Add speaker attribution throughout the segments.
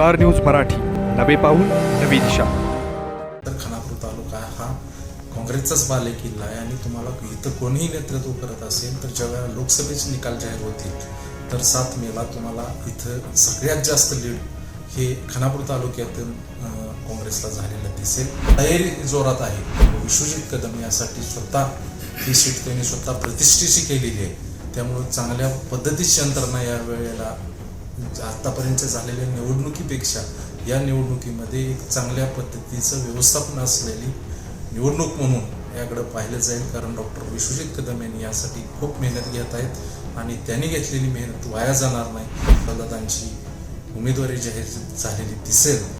Speaker 1: Star news Marathi. नवे पाऊल नवी दिशा.
Speaker 2: तर खानापूर तालुका हा काँग्रेसचाच बाले किल्ला आहे आणि तुम्हाला इथं कोणीही नेतृत्व करत असेल तर ज्यावेळेला लोकसभेचे निकाल जाहीर होतील तर सात मेला तुम्हाला इथं सगळ्यात जास्त लीड हे खानापूर तालुक्यातून काँग्रेसला झालेलं दिसेल. तयारी जोरात आहे. विश्वजित कदम यासाठी स्वतः ही सीट त्यांनी स्वतः प्रतिष्ठेची केलेली आहे. त्यामुळं चांगल्या पद्धतीची यंत्रणा या वेळेला आतापर्यंत झालेल्या निवडणुकीपेक्षा या निवडणुकीमध्ये एक चांगल्या पद्धतीचं व्यवस्थापन असलेली निवडणूक म्हणून याकडं पाहिलं जाईल. कारण डॉक्टर विश्वजित कदम यांनी यासाठी खूप मेहनत घेत आहेत आणि त्यांनी घेतलेली मेहनत वाया जाणार नाही. प्रल्हादांची उमेदवारी जाहीर झालेली दिसेल.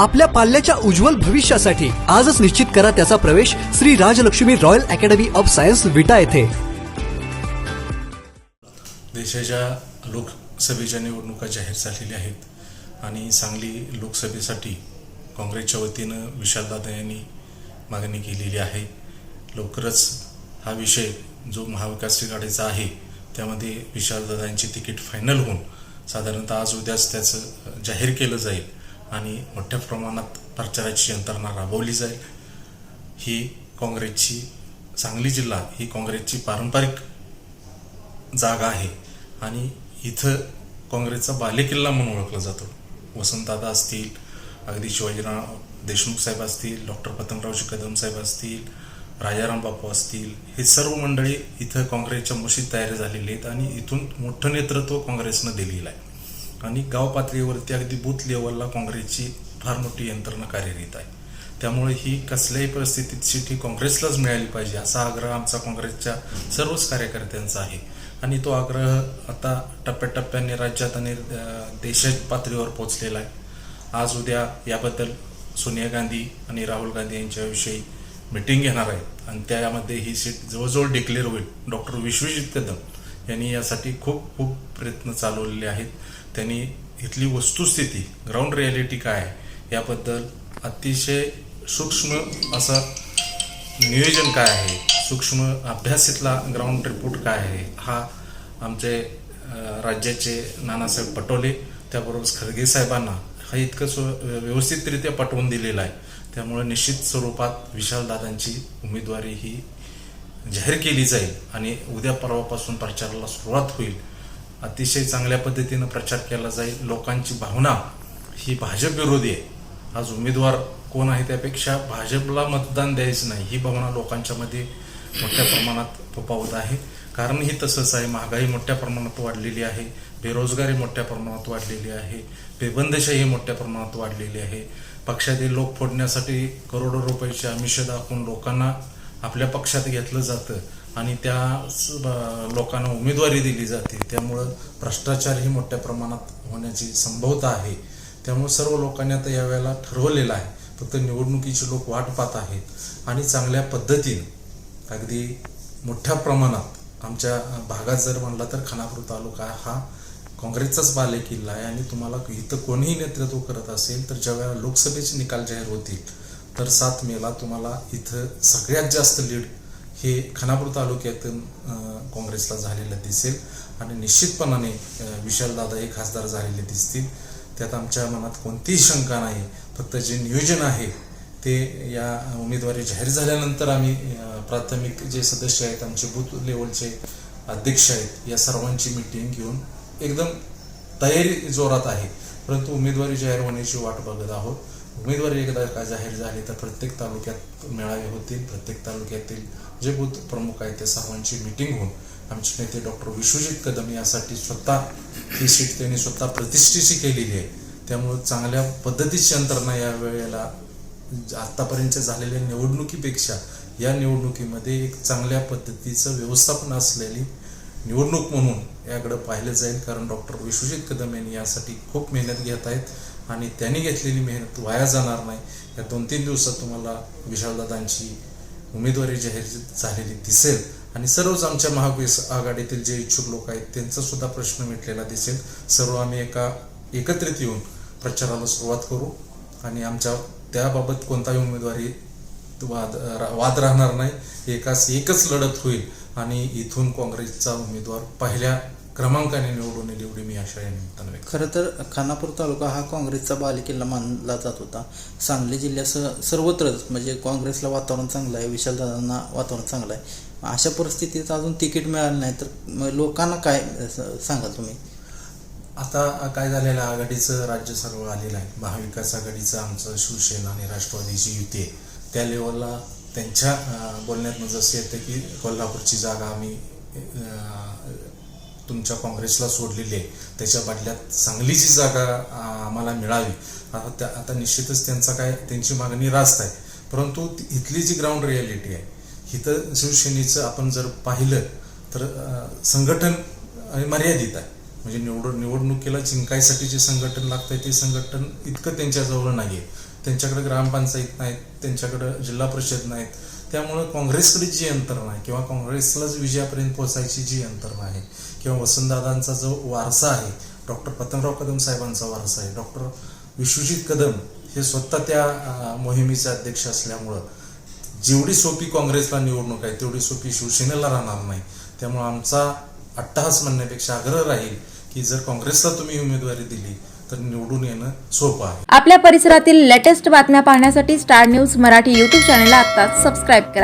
Speaker 3: आपल्या पाल्याच्या उज्ज्वल भविष्यासाठी आजच निश्चित करा त्याचा प्रवेश Shri Rajalakshmi royal academy of science Vita येथे.
Speaker 2: देशाच्या लोकसभेच्या निवडणुका जाहीर झालेल्या आहेत आणि सांगली लोकसभेसाठी काँग्रेसच्या वतीनं विशालदादा यांनी मागणी केलेली आहे. लवकरच हा विषय जो महाविकास आघाडीचा आहे त्यामध्ये विशालदादांची तिकीट फायनल होऊन साधारणतः आज उद्याच त्याचं जाहीर केलं जाईल. आणि मोठ्या प्रमाणात प्रचाराची यंत्रणा राबवली जाईल. ही काँग्रेसची सांगली जिल्हा ही काँग्रेसची पारंपरिक जागा आहे. आणि इथं काँग्रेसचा बालेकिल्ला म्हणून ओळखला जातो. वसंतदादा असतील अगदी शिवाजीराव देशमुख साहेब असतील डॉक्टर पतंगरावजी कदम साहेब असतील राजाराम बापू असतील हे सर्व मंडळी इथं काँग्रेसच्या मुशीत तयार झालेली आहेत आणि इथून मोठं नेतृत्व काँग्रेसनं दिलेलं आहे. आणि गाव पातळीवरती अगदी बूथ लेवलला काँग्रेसची फार मोठी यंत्रणा कार्यरत आहे. त्यामुळे ही कसल्याही परिस्थितीत सीट ही काँग्रेसलाच मिळाली पाहिजे असा आग्रह आमचा काँग्रेसच्या सर्वच कार्यकर्त्यांचा आहे. आणि तो आग्रह आता टप्प्याटप्प्याने राज्यात आणि देशात पातळीवर पोहोचलेला आहे. आज उद्या याबद्दल सोनिया गांधी आणि राहुल गांधी यांच्याविषयी मिटिंग घेणार आहेत. आणि त्यामध्ये ही सीट जवळजवळ डिक्लेअर होईल. डॉक्टर विश्वजित कदम यांनी यासाठी खूप खूप प्रयत्न चालवलेले आहेत. त्यांनी इथली वस्तुस्थिती ग्राउंड रियालिटी काय याबद्दल अतिशय सूक्ष्म असं नियोजन काय आहे सूक्ष्म अभ्यासितला ग्राउंड रिपोर्ट काय आहे हा आमचे राज्याचे नानासाहेब पटोले त्याबरोबर खरगे साहेबांना हा इतकं स्व व्यवस्थितरित्या पटवून दिलेला आहे. त्यामुळे निश्चित स्वरूपात विशालदादांची उमेदवारी ही जाहीर केली जाईल आणि उद्या परवापासून प्रचाराला सुरुवात होईल. अतिशय चांगल्या पद्धतीनं प्रचार केला जाईल. लोकांची भावना ही भाजप विरोधी आहे. आज उमेदवार कोण आहे त्यापेक्षा भाजपला मतदान द्यायचं नाही ही भावना लोकांच्यामध्ये मोठ्या प्रमाणात फोपावत आहे. कारणही तसंच आहे महागाई मोठ्या प्रमाणात वाढलेली आहे बेरोजगारी मोठ्या प्रमाणात वाढलेली आहे बेबंदशाही मोठ्या प्रमाणात वाढलेली आहे. पक्षातील लोक फोडण्यासाठी करोडो रुपयाचे आमिष दाखवून लोकांना आपल्या पक्षात घेतलं जातं. आणि त्या लोकांना उमेदवारी दिली जाते. त्यामुळं भ्रष्टाचारही मोठ्या प्रमाणात होण्याची संभवता आहे. त्यामुळे सर्व लोकांनी आता यावेळेला ठरवलेलं आहे. फक्त निवडणुकीचे लोक वाट पाहत आहेत आणि चांगल्या पद्धतीनं अगदी मोठ्या प्रमाणात आमच्या भागात जर म्हणला तर खानापूर तालुका हा काँग्रेसचाच बाले किल्ला आहे आणि तुम्हाला इथं कोणीही नेतृत्व करत असेल तर ज्यावेळेला लोकसभेचे निकाल जाहीर होतील तर सात मेला तुम्हाला इथं सगळ्यात जास्त लीड हे खानापूर तालुक्यातून काँग्रेसला झालेलं दिसेल. आणि निश्चितपणाने विशालदादा हे खासदार झालेले दिसतील. त्यात आमच्या मनात कोणतीही शंका नाही. फक्त जे नियोजन आहे ते या उमेदवारी जाहीर झाल्यानंतर आम्ही प्राथमिक जे सदस्य आहेत आमचे बूथ लेवलचे अध्यक्ष आहेत या सर्वांची मिटिंग घेऊन एकदम तयारी जोरात आहे. परंतु उमेदवारी जाहीर होण्याची वाट बघत आहोत. उमेदवारी एकदा का जाहीर झाली तर प्रत्येक तालुक्यात मेळावे होतील प्रत्येक तालुक्यातील जे बूथ प्रमुख आहेत त्या सर्वांची मिटिंग होऊन आमचे नेते डॉक्टर विश्वजित कदम यासाठी स्वतः ही सीट त्यांनी स्वतः प्रतिष्ठेची केलेली आहे. त्यामुळं चांगल्या पद्धतीची यंत्रणा या वेळेला आत्तापर्यंत झालेल्या निवडणुकीपेक्षा या निवडणुकीमध्ये एक चांगल्या पद्धतीचं व्यवस्थापन असलेली निवडणूक म्हणून याकडं पाहिलं जाईल. कारण डॉक्टर विश्वजित कदम यांनी यासाठी खूप मेहनत घेत आहेत. आणि त्यांनी घेतलेली मेहनत वाया जाणार नाही. या दोन तीन दिवसात तुम्हाला विशालदादांची उमेदवारी जाहीर झालेली दिसेल. आणि सर्वच आमच्या महाविकास आघाडीतील जे इच्छुक लोक आहेत त्यांचा सुद्धा प्रश्न मिटलेला दिसेल. सर्व आम्ही एका एकत्रित येऊन प्रचाराला सुरुवात करू. आणि आमच्या त्याबाबत कोणताही उमेदवारी वाद रा- वाद राहणार नाही. एकाच एकच लढत होईल. आणि इथून काँग्रेसचा उमेदवार पहिल्या क्रमांकाने निवडून येईल एवढी मी आशा या निमित्तानं व्यक्त
Speaker 4: खरं तर खानापूर तालुका हा काँग्रेसचा बालेकिल्ला मानला जात होता. सांगली जिल्ह्यासह सर्वत्रच म्हणजे काँग्रेसला वातावरण चांगलं आहे विशालदादांना वातावरण चांगलं आहे. अशा परिस्थितीत अजून तिकीट मिळालं नाही तर लोकांना काय स- सांगाल तुम्ही?
Speaker 2: आता काय झालेलं आहे आघाडीचं राज्य सर्व आलेलं आहे. महाविकास आघाडीचं आमचं शिवसेना आणि राष्ट्रवादीची युती आहे त्या लेवलला त्यांच्या अं, बोलण्यातनं जसं येतं की कोल्हापूरची जागा आम्ही तुमच्या काँग्रेसला सोडलेली आहे. त्याच्या बदल्यात सांगलीची जागा आम्हाला मिळावी. आता त्या आता निश्चितच त्यांचा काय त्यांची मागणी रास्त आहे. परंतु इथली जी ग्राउंड रियालिटी आहे इथं शिवसेनेचं आपण जर पाहिलं तर संघटन मर्यादित आहे. म्हणजे निवड निवडणुकीला जिंकायसाठी जे संघटन लागतंय ते संघटन इतकं त्यांच्याजवळ नाही आहे त्यांच्याकडे ग्रामपंचायत नाहीत त्यांच्याकडे जिल्हा परिषद नाहीत. त्यामुळं काँग्रेसकडे जी यंत्रणा आहे किंवा काँग्रेसलाच विजयापर्यंत पोहोचायची जी यंत्रणा आहे किंवा वसंतदादांचा जो वारसा आहे डॉक्टर पतंगराव कदम साहेबांचा वारसा आहे डॉक्टर विश्वजित कदम हे स्वतः त्या मोहिमेचे अध्यक्ष असल्यामुळं जेवढी सोपी काँग्रेसला निवडणूक आहे तेवढी सोपी शिवसेनेला राहणार नाही. त्यामुळं आमचा अट्टहास म्हणण्यापेक्षा आग्रह राहील की जर काँग्रेसला तुम्ही उमेदवारी दिली तर निवडून येणं सोपं आहे.
Speaker 5: आपल्या परिसरातील लेटेस्ट बातम्या पाहण्यासाठी स्टार न्यूज मराठी यूट्यूब चॅनलला आता सबस्क्राईब करा.